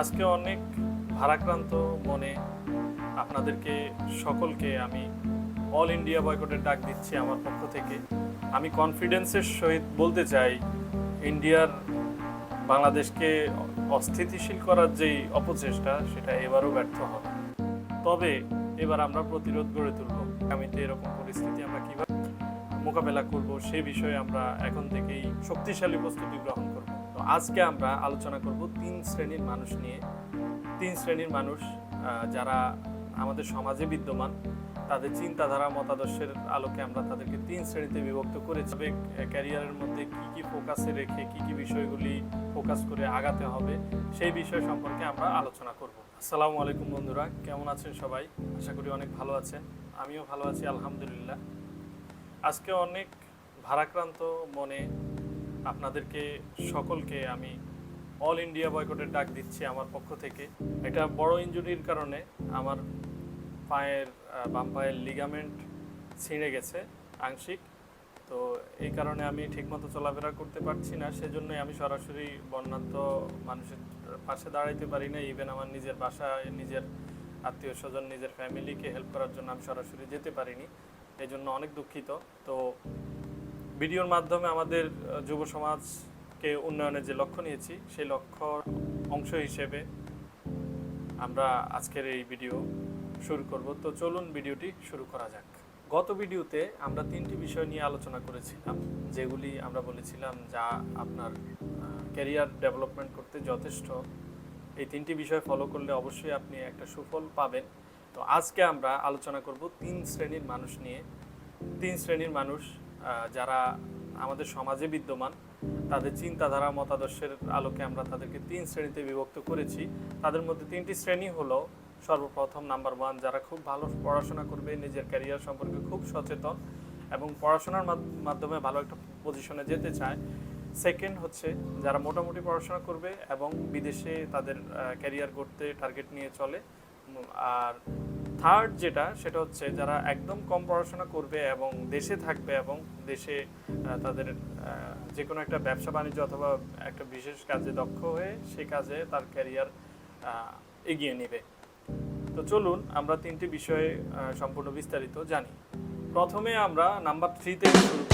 আজকে অনেক ভারাক্রান্ত মনে আপনাদেরকে সকলকে আমি অল ইন্ডিয়া বয়কটের ডাক দিচ্ছি আমার পক্ষ থেকে। আমি কনফিডেন্সের সহিত বলতে চাই, ইন্ডিয়ার বাংলাদেশকে অস্থিতিশীল করার যেই অপচেষ্টা, সেটা এবারও ব্যর্থ হবে। তবে এবার আমরা প্রতিরোধ গড়ে তুলব। আগামীতে এরকম পরিস্থিতি আমরা কীভাবে মোকাবেলা করব, সে বিষয়ে আমরা এখন থেকেই শক্তিশালী প্রস্তুতি গ্রহণ তো আজকে আমরা আলোচনা করব তিন শ্রেণির মানুষ নিয়ে। তিন শ্রেণির মানুষ যারা আমাদের সমাজে বিদ্যমান, তাদের চিন্তাধারা, মতাদর্শের আলোকে আমরা তাদেরকে তিন শ্রেণীতে বিভক্ত করেছি। তবে ক্যারিয়ারের মধ্যে কি কি ফোকাসে রেখে, কি কি বিষয়গুলি ফোকাস করে আগাতে হবে, সেই বিষয় সম্পর্কে আমরা আলোচনা করব। আসসালামু আলাইকুম বন্ধুরা, কেমন আছেন সবাই? আশা করি অনেক ভালো আছেন। আমিও ভালো আছি, আলহামদুলিল্লাহ। আজকে অনেক ভারাক্রান্ত মনে আপনাদেরকে সকলকে আমি অল ইন্ডিয়া বয়কটের ডাক দিচ্ছি আমার পক্ষ থেকে। একটা বড় ইনজুরির কারণে আমার পায়ের বাম পায়ের লিগামেন্ট ছিঁড়ে গেছে আংশিক। তো এই কারণে আমি ঠিকমতো চলাফেরা করতে পারছি না, সেজন্যই আমি সরাসরি বন্যাত্ম মানুষের পাশে দাঁড়াইতে পারি না। ইভেন আমার নিজের বাসায়, নিজের আত্মীয় স্বজন নিজের ফ্যামিলিকে হেল্প করার জন্য আমি সরাসরি যেতে পারিনি। এই জন্য অনেক দুঃখিত। তো ভিডিওর মাধ্যমে আমাদের যুব সমাজকে উন্নয়নের যে লক্ষ্য নিয়েছি, সেই লক্ষ্য অংশ হিসেবে আমরা আজকের এই ভিডিও শুরু করব। তো চলুন ভিডিওটি শুরু করা যাক। গত ভিডিওতে আমরা তিনটি বিষয় নিয়ে আলোচনা করেছিলাম, যেগুলি আমরা বলেছিলাম যা আপনার ক্যারিয়ার ডেভেলপমেন্ট করতে যথেষ্ট। এই তিনটি বিষয় ফলো করলে অবশ্যই আপনি একটা সুফল পাবেন। তো আজকে আমরা আলোচনা করব তিন শ্রেণির মানুষ নিয়ে। তিন শ্রেণির মানুষ যারা আমাদের সমাজে বিদ্যমান, তাদের চিন্তাধারা, মতাদর্শের আলোকে আমরা তাদেরকে তিন শ্রেণীতে বিভক্ত করেছি। তাদের মধ্যে তিনটি শ্রেণি হলো সর্বপ্রথম নাম্বার ওয়ান, যারা খুব ভালো পড়াশোনা করবে, নিজের ক্যারিয়ার সম্পর্কে খুব সচেতন এবং পড়াশোনার মাধ্যমে ভালো একটা পজিশনে যেতে চায়। সেকেন্ড হচ্ছে যারা মোটামুটি পড়াশোনা করবে এবং বিদেশে তাদের ক্যারিয়ার করতে টার্গেট নিয়ে চলে। আর থার্ড যেটা, সেটা হচ্ছে যারা একদম কম পড়াশোনা করবে এবং দেশে থাকবে এবং দেশে তাদের যে কোনো একটা ব্যবসা বাণিজ্য অথবা একটা বিশেষ কাজে দক্ষ হয়ে সে কাজে তার ক্যারিয়ার এগিয়ে নেবে। তো চলুন আমরা তিনটি বিষয়ে সম্পূর্ণ বিস্তারিত জানি। প্রথমে আমরা নাম্বার থ্রিতে শুরু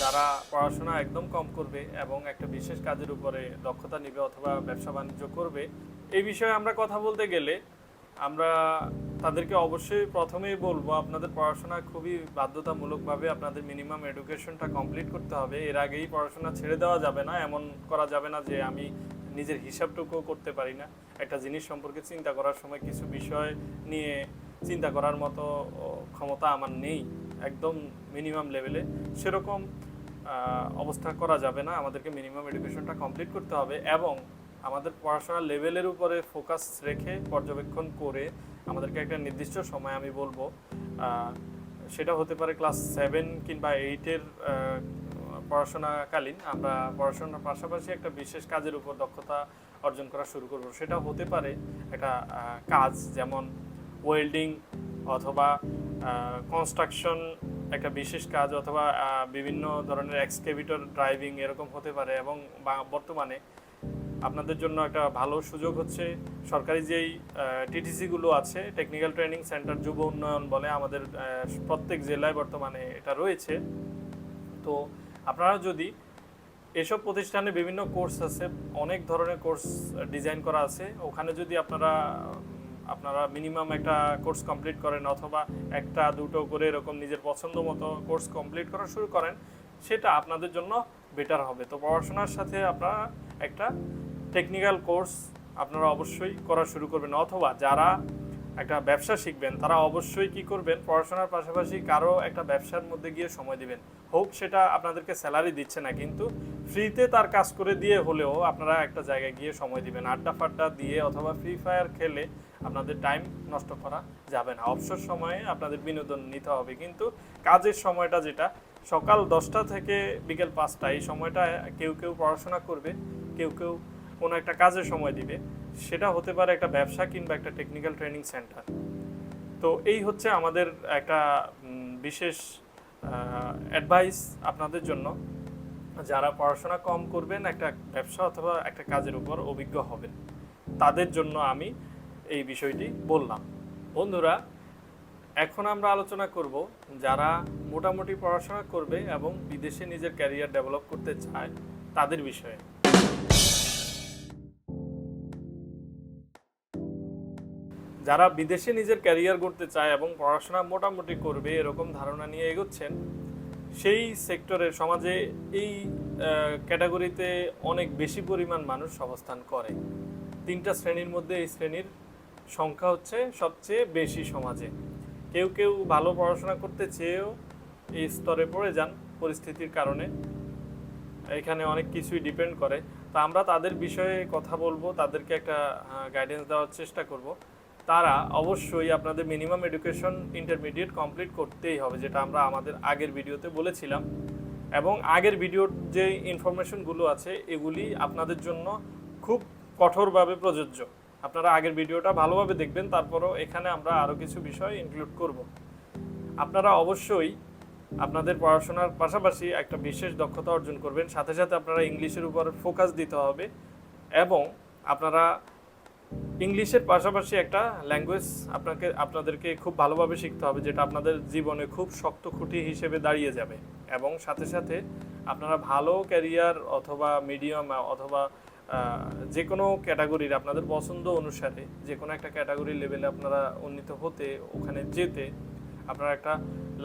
যারা পড়াশোনা একদম কম করবে এবং একটা বিশেষ কাজের উপরে দক্ষতা নেবে অথবা ব্যবসা বাণিজ্য করবে। এই বিষয়ে আমরা কথা বলতে গেলে আমরা তাদেরকে অবশ্যই প্রথমেই বলব, আপনাদের পড়াশোনা খুবই বাধ্যতামূলকভাবে আপনাদের মিনিমাম এডুকেশনটা কমপ্লিট করতে হবে। এর আগেই পড়াশোনা ছেড়ে দেওয়া যাবে না, এমন করা যাবে না যে আমি নিজের হিসাবটুকুও করতে পারি না। একটা জিনিস সম্পর্কে চিন্তা করার সময় কিছু বিষয় নিয়ে চিন্তা করার মতো ক্ষমতা আমার নেই একদম মিনিমাম লেভেলে সেরকম অবস্থা করা যাবে না, আমাদেরকে মিনিমাম এডুকেশনটা কমপ্লিট করতে হবে এবং আমাদের পড়াশোনার লেভেলের উপরে ফোকাস রেখে পর্যবেক্ষণ করে আমাদেরকে একটা নির্দিষ্ট সময় আমি বলব সেটা হতে পারে ক্লাস সেভেন কিংবা এইটের পড়াশোনাকালীন আমরা পড়াশোনার পাশাপাশি একটা বিশেষ কাজের উপর দক্ষতা অর্জন করা শুরু করব। সেটা হতে পারে একটা কাজ যেমন ওয়েল্ডিং অথবা কনস্ট্রাকশন একটা বিশেষ কাজ অথবা বিভিন্ন ধরনের এক্সকেভিটর ড্রাইভিং এরকম হতে পারে এবং বর্তমানে আপনাদের জন্য একটা ভালো সুযোগ হচ্ছে। সরকারি যেই টিটিসিগুলো আছে টেকনিক্যাল ট্রেনিং সেন্টার যুব উন্নয়ন বলে আমাদের প্রত্যেক জেলায় বর্তমানে এটা রয়েছে। তো আপনারা যদি এসব প্রতিষ্ঠানে বিভিন্ন কোর্স আছে, অনেক ধরনের কোর্স ডিজাইন করা আছে, ওখানে যদি আপনারা আপনারা মিনিমাম একটা কোর্স কমপ্লিট করেন অথবা একটা, দুটো করে এরকম নিজের পছন্দ মতো কোর্স কমপ্লিট করা শুরু করেন, সেটা আপনাদের জন্য বেটার হবে। তো পড়াশোনার সাথে আপনারা একটা টেকনিক্যাল কোর্স আপনারা অবশ্যই করা শুরু করবেন। অথবা যারা একটা ব্যবসা শিখবেন, তারা অবশ্যই কি করবেন? পড়াশোনার পাশাপাশি কারও একটা ব্যবসার মধ্যে গিয়ে সময় দিবেন। হোক সেটা আপনাদেরকে স্যালারি দিচ্ছে না, কিন্তু ফ্রিতে তার কাজ করে দিয়ে হলেও আপনারা একটা জায়গায় গিয়ে সময় দিবেন। আড্ডা ফাড্ডা দিয়ে অথবা ফ্রি ফায়ার খেলে আপনাদের টাইম নষ্ট করা যাবে না। অবসর সময়ে আপনাদের বিনোদন নিতে হবে, কিন্তু কাজের সময়টা যেটা, সকাল দশটা থেকে বিকেল পাঁচটা, এই সময়টা কেউ কেউ পড়াশোনা করবে। কেউ কেউ কোনো একটা কাজের সময় দিবে, সেটা হতে পারে একটা ব্যবসা কিংবা একটা টেকনিক্যাল ট্রেনিং সেন্টার তো এই হচ্ছে আমাদের একটা বিশেষ অ্যাডভাইস আপনাদের জন্য। যারা পড়াশোনা কম করবেন, একটা ব্যবসা অথবা একটা কাজের উপর অভিজ্ঞ হবেন, তাদের জন্য আমি এই বিষয়টি বললাম। বন্ধুরা, এখন আমরা আলোচনা করব যারা মোটামুটি পড়াশোনা করবে এবং বিদেশে নিজের ক্যারিয়ার ডেভেলপ করতে চায়, তাদের বিষয়ে। যারা বিদেশে নিজের ক্যারিয়ার করতে চায় এবং পড়াশোনা মোটামুটি করবে, এরকম ধারণা নিয়ে এগোচ্ছেন, সেই সেক্টরের সমাজে এই ক্যাটাগরিতে অনেক বেশি পরিমাণ মানুষ অবস্থান করে। তিনটা শ্রেণির মধ্যে এই শ্রেণির সংখ্যা হচ্ছে সবচেয়ে বেশি সমাজে। কেউ কেউ ভালো পড়াশোনা করতে চেয়েও এই স্তরে পড়ে যান পরিস্থিতির কারণে। এখানে অনেক কিছুই ডিপেন্ড করে। তা আমরা তাদের বিষয়ে কথা বলব, তাদেরকে একটা গাইডেন্স দেওয়ার চেষ্টা করব। তারা অবশ্যই আপনাদের মিনিমাম এডুকেশন ইন্টারমিডিয়েট কমপ্লিট করতেই হবে, যেটা আমরা আমাদের আগের ভিডিওতে বলেছিলাম। এবং আগের ভিডিওর যে ইনফরমেশনগুলো আছে, এগুলি আপনাদের জন্য খুব কঠোরভাবে প্রযোজ্য। আপনারা আগের ভিডিওটা ভালোভাবে দেখবেন, তারপরও এখানে আমরা আরও কিছু বিষয় ইনক্লুড করব। আপনারা অবশ্যই আপনাদের পড়াশোনার পাশাপাশি একটা বিশেষ দক্ষতা অর্জন করবেন, সাথে সাথে আপনারা ইংলিশের উপর ফোকাস দিতে হবে এবং আপনারা ইংলিশের পাশাপাশি একটা ল্যাঙ্গুয়েজ আপনাকে, আপনাদেরকে খুব ভালোভাবে শিখতে হবে, যেটা আপনাদের জীবনে খুব শক্ত খুঁটি হিসেবে দাঁড়িয়ে যাবে। এবং সাথে সাথে আপনারা ভালো ক্যারিয়ার অথবা মিডিয়াম অথবা যে কোনো ক্যাটাগরির আপনাদের পছন্দ অনুসারে যে কোনো একটা ক্যাটাগরি লেভেলে আপনারা উন্নীত হতে, ওখানে যেতে আপনারা একটা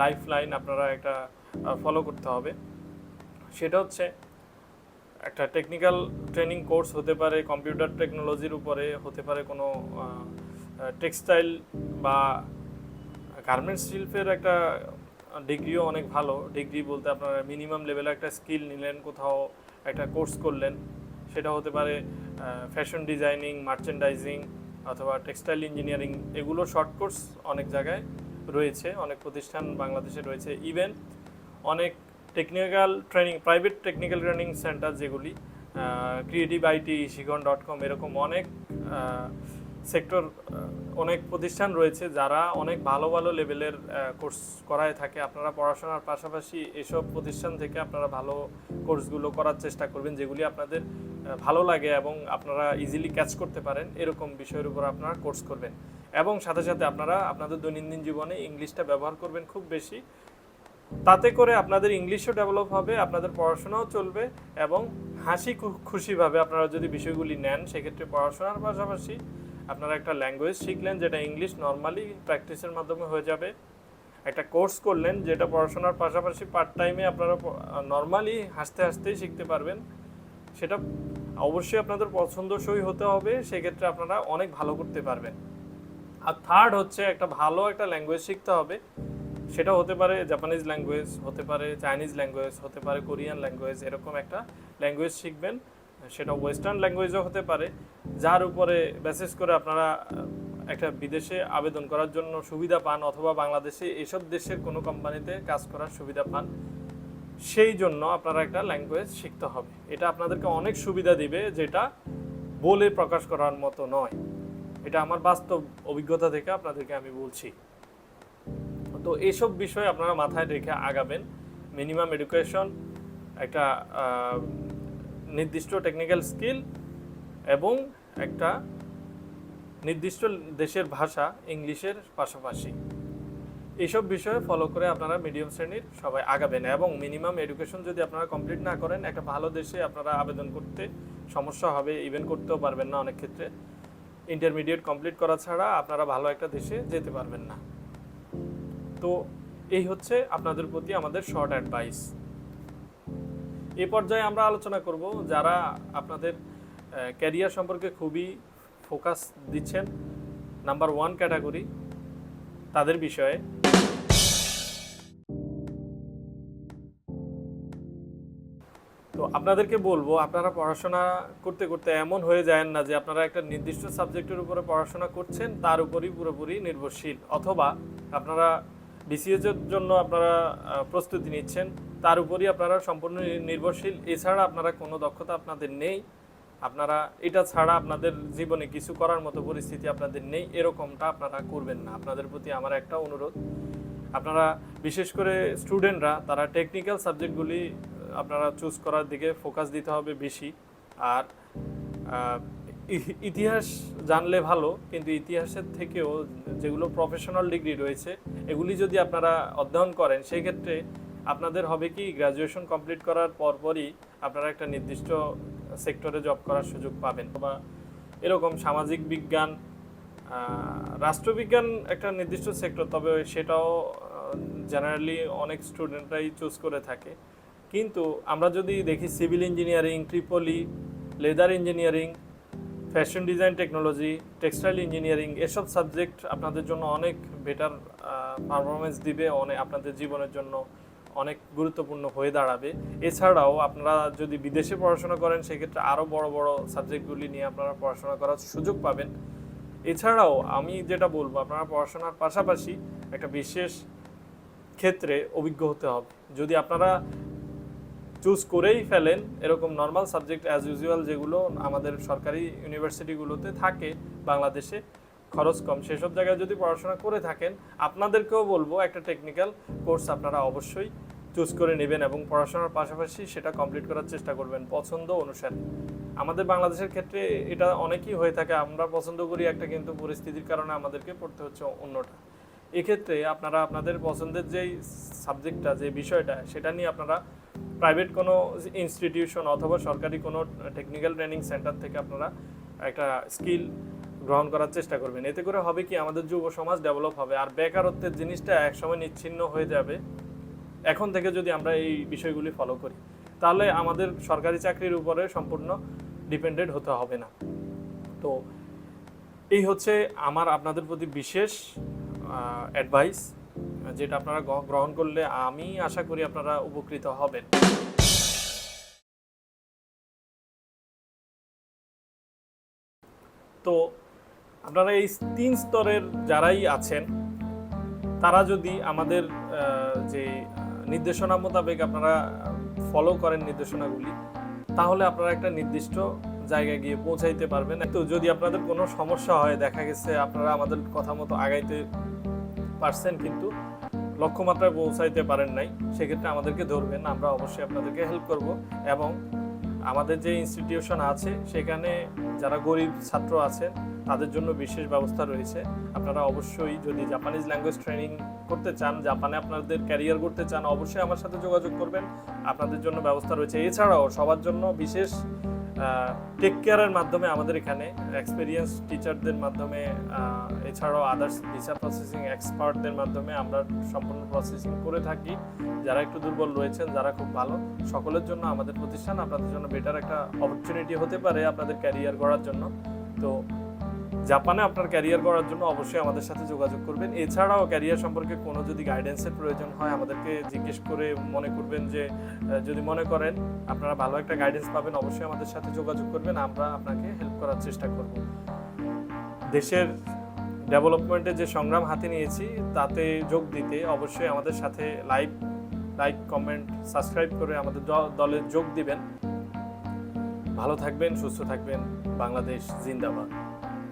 লাইফ লাইন আপনারা একটা ফলো করতে হবে। সেটা হচ্ছে একটা টেকনিক্যাল ট্রেনিং কোর্স হতে পারে কম্পিউটার টেকনোলজির উপরে হতে পারে কোনো টেক্সটাইল বা গার্মেন্টস শিল্পের একটা ডিগ্রিও অনেক ভালো। ডিগ্রি বলতে আপনারা মিনিমাম লেভেলে একটা স্কিল নিলেন, কোথাও একটা কোর্স করলেন। সেটা হতে পারে ফ্যাশন ডিজাইনিং মার্চেন্ডাইজিং অথবা টেক্সটাইল ইঞ্জিনিয়ারিং এগুলো শর্ট কোর্স অনেক জায়গায় রয়েছে, অনেক প্রতিষ্ঠান বাংলাদেশে রয়েছে। ইভেন অনেক technical training private technical training centre যেগুলি creative IT Shikhon dot com এরকম অনেক সেক্টর অনেক প্রতিষ্ঠান রয়েছে যারা অনেক ভালো ভালো লেভেলের কোর্স করায় থাকে। আপনারা পড়াশোনার পাশাপাশি এসব প্রতিষ্ঠান থেকে আপনারা ভালো কোর্সগুলো করার চেষ্টা করবেন যেগুলি আপনাদের ভালো লাগে এবং আপনারা ইজিলি ক্যাচ করতে পারেন। এরকম বিষয়ের উপর আপনারা কোর্স করবেন। এবং সাথে সাথে আপনারা আপনাদের দৈনন্দিন জীবনে ইংলিশটা ব্যবহার করবেন খুব বেশি। তাতে করে আপনাদের ইংলিশও ডেভেলপ হবে, আপনাদের পড়াশোনাও চলবে এবং হাসি খুশিভাবে আপনারা যদি বিষয়গুলি নেন, সেক্ষেত্রে পড়াশোনার পাশাপাশি আপনারা একটা ল্যাঙ্গুয়েজ শিখলেন যেটা ইংলিশ নর্মালি প্র্যাকটিসের মাধ্যমে হয়ে যাবে। একটা কোর্স করলেন যেটা পড়াশোনার পাশাপাশি পার্ট টাইমে আপনারা নর্মালি হাসতে হাসতেই শিখতে পারবেন। সেটা অবশ্যই আপনাদের পছন্দসই হতে হবে, সেক্ষেত্রে আপনারা অনেক ভালো করতে পারবেন। আর থার্ড হচ্ছে একটা ভালো একটা ল্যাঙ্গুয়েজ শিখতে হবে। সেটা হতে পারে জাপানিজ ল্যাঙ্গুয়েজ হতে পারে চাইনিজ ল্যাঙ্গুয়েজ হতে পারে কোরিয়ান ল্যাঙ্গুয়েজ এরকম একটা ল্যাঙ্গুয়েজ শিখবেন। সেটা ওয়েস্টার্ন ল্যাঙ্গুয়েজও হতে পারে। যার উপরে বেসিস করে আপনারা একটা বিদেশে আবেদন করার জন্য সুবিধা পান অথবা বাংলাদেশে এসব দেশের কোনো কোম্পানিতে কাজ করার সুবিধা পান, সেই জন্য আপনারা একটা ল্যাঙ্গুয়েজ শিখতে হবে। এটা আপনাদেরকে অনেক সুবিধা দিবে যেটা বলে প্রকাশ করার মতো নয়। এটা আমার বাস্তব অভিজ্ঞতা থেকে আপনাদেরকে আমি বলছি। তো এইসব বিষয় আপনারা মাথায় রেখে আগাবেন। মিনিমাম এডুকেশন একটা নির্দিষ্ট টেকনিক্যাল স্কিল এবং একটা নির্দিষ্ট দেশের ভাষা ইংলিশের পাশাপাশি। এইসব বিষয়ে ফলো করে আপনারা মিডিয়াম শ্রেণির সবাই আগাবেন এবং মিনিমাম এডুকেশন যদি আপনারা কমপ্লিট না করেন, একটা ভালো দেশে আপনারা আবেদন করতে সমস্যা হবে ইভেন করতেও পারবেন না অনেক ক্ষেত্রে। ইন্টারমিডিয়েট কমপ্লিট করা ছাড়া আপনারা ভালো একটা দেশে যেতে পারবেন না। তো এই হচ্ছে আপনাদের প্রতি আমাদের শর্ট অ্যাডভাইস এ পর্যায়ে আমরা আলোচনা করব যারা আপনাদের ক্যারিয়ার সম্পর্কে খুবই ফোকাস দিচ্ছেন নাম্বার ওয়ান ক্যাটাগরি তাদের বিষয়ে। তো আপনাদেরকে বলব, আপনারা পড়াশোনা করতে করতে এমন হয়ে যায় না যে আপনারা একটা নির্দিষ্ট সাবজেক্টের উপরে পড়াশোনা করছেন, তার উপরই পুরোপুরি নির্ভরশীল, অথবা আপনারা বিসিএস এর জন্য আপনারা প্রস্তুতি নিচ্ছেন। তার উপরই আপনারা সম্পূর্ণ নির্ভরশীল। এছাড়া আপনারা কোনো দক্ষতা আপনাদের নেই। আপনারা এটা ছাড়া আপনাদের জীবনে কিছু করার মতো পরিস্থিতি আপনাদের নেই। এরকমটা আপনারা করবেন না। আপনাদের প্রতি আমার একটা অনুরোধ। আপনারা, বিশেষ করে স্টুডেন্টরা, তারা টেকনিক্যাল সাবজেক্টগুলি আপনারা চুজ করার দিকে ফোকাস দিতে হবে বেশি। আর ইতিহাস জানলে ভালো, কিন্তু ইতিহাসের থেকেও যেগুলো প্রফেশনাল ডিগ্রি রয়েছে, এগুলি যদি আপনারা অধ্যয়ন করেন সেই ক্ষেত্রে আপনাদের হবে কি গ্র্যাজুয়েশন কমপ্লিট করার পরপরই আপনারা একটা নির্দিষ্ট সেক্টরে জব করার সুযোগ পাবেন। বা এরকম সামাজিক বিজ্ঞান রাষ্ট্রবিজ্ঞান একটা নির্দিষ্ট সেক্টর তবে সেটাও জেনারেলি অনেক স্টুডেন্টরাই চুজ করে থাকে। কিন্তু আমরা যদি দেখি civil engineering Tripoli leather engineering fashion design, technology, textile engineering এসব সাবজেক্ট আপনাদের জন্য অনেক বেটার পারফরমেন্স দিবে অনেক আপনাদের জীবনের জন্য অনেক গুরুত্বপূর্ণ হয়ে দাঁড়াবে। এছাড়াও আপনারা যদি বিদেশে পড়াশোনা করেন, সেক্ষেত্রে আরও বড় বড় সাবজেক্টগুলি নিয়ে আপনারা পড়াশোনা করার সুযোগ পাবেন। এছাড়াও আমি যেটা বলব, আপনারা পড়াশোনার পাশাপাশি একটা বিশেষ ক্ষেত্রে অভিজ্ঞ হতে হবে। যদি আপনারা চুজ করেই ফেলেন এরকম নর্মাল সাবজেক্ট অ্যাজ ইউজুয়াল যেগুলো আমাদের সরকারি ইউনিভার্সিটিগুলোতে থাকে বাংলাদেশে, খরচ কম। সেসব জায়গায় যদি পড়াশোনা করে থাকেন, আপনাদেরকেও বলব একটা টেকনিক্যাল কোর্স আপনারা অবশ্যই চুজ করে নেবেন এবং পড়াশোনার পাশাপাশি সেটা কমপ্লিট করার চেষ্টা করবেন পছন্দ অনুসারে। আমাদের বাংলাদেশের ক্ষেত্রে এটা অনেকই হয়ে থাকে, আমরা পছন্দ করি একটা কিন্তু পরিস্থিতির কারণে আমাদেরকে পড়তে হচ্ছে অন্যটা। এক্ষেত্রে আপনারা আপনাদের পছন্দের যেই সাবজেক্টটা যে বিষয়টা, সেটা নিয়ে আপনারা প্রাইভেট কোনো ইনস্টিটিউশন অথবা সরকারি কোনো টেকনিক্যাল ট্রেনিং সেন্টার থেকে আপনারা একটা স্কিল গ্রহণ করার চেষ্টা করবেন। এতে করে হবে কি, আমাদের যুব সমাজ ডেভেলপ হবে। আর বেকারত্বের জিনিসটা একসময় নিচ্ছিন্ন হয়ে যাবে। এখন থেকে যদি আমরা এই বিষয়গুলি ফলো করি, তাহলে আমাদের সরকারি চাকরির উপরে সম্পূর্ণ ডিপেন্ডেন্ট হতে হবে না। তো এই হচ্ছে আমার, আপনাদের প্রতি বিশেষ অ্যাডভাইস যেটা আপনারা গ্রহ- গ্রহণ করলে আমি আশা করি আপনারা উপকৃত হবেন। তো আপনারা এই তিন স্তরের যারাই আছেন, তারা যদি আমাদের যে, নির্দেশনা মোতাবেক আপনারা ফলো করেন নির্দেশনাগুলি, তাহলে আপনারা একটা নির্দিষ্ট জায়গায় গিয়ে পৌঁছাইতে পারবেন। তো যদি আপনাদের কোনো সমস্যা হয়, দেখা গেছে আপনারা আমাদের কথা মতো আগাইতে পারছেন কিন্তু লক্ষ্যমাত্রায় পৌঁছাইতে পারেন নাই, সেক্ষেত্রে আমাদেরকে ধরবেন আমরা অবশ্যই আপনাদেরকে হেল্প করব এবং আমাদের যে ইনস্টিটিউশন আছে, সেখানে যারা গরিব ছাত্র আছেন, তাদের জন্য বিশেষ ব্যবস্থা রয়েছে। আপনারা অবশ্যই যদি জাপানিজ ল্যাঙ্গুয়েজ ট্রেনিং করতে চান জাপানে আপনাদের ক্যারিয়ার করতে চান, অবশ্যই আমার সাথে যোগাযোগ করবেন। আপনাদের জন্য ব্যবস্থা রয়েছে। এছাড়াও সবার জন্য বিশেষ টেক কেয়ারের মাধ্যমে আমাদের এখানে এক্সপিরিয়েন্স টিচারদের মাধ্যমে এছাড়াও আদার্স ভিসা প্রসেসিং এক্সপার্টদের মাধ্যমে আমরা সম্পূর্ণ প্রসেসিং করে থাকি। যারা একটু দুর্বল রয়েছেন, যারা খুব ভালো, সকলের জন্য আমাদের প্রতিষ্ঠান আপনাদের জন্য বেটার একটা অপরচুনিটি হতে পারে আপনাদের ক্যারিয়ার গড়ার জন্য। তো জাপানে আপনার ক্যারিয়ার করার জন্য অবশ্যই আমাদের সাথে যোগাযোগ করবেন। এছাড়াও ক্যারিয়ার সম্পর্কে কোনো যদি গাইডেন্সের প্রয়োজন হয়, আমাদেরকে জিজ্ঞেস করে মনে করবেন যে যদি মনে করেন আপনারা ভালো একটা গাইডেন্স পাবেন, অবশ্যই আমাদের সাথে যোগাযোগ করবেন। আমরা আপনাকে হেল্প করার চেষ্টা করব। দেশের ডেভেলপমেন্টে যে সংগ্রাম হাতে নিয়েছি, তাতে যোগ দিতে অবশ্যই আমাদের সাথে লাইভ লাইক কমেন্ট সাবস্ক্রাইব করে আমাদের দলে যোগ দিবেন। ভালো থাকবেন, সুস্থ থাকবেন। বাংলাদেশ জিন্দাবাদ।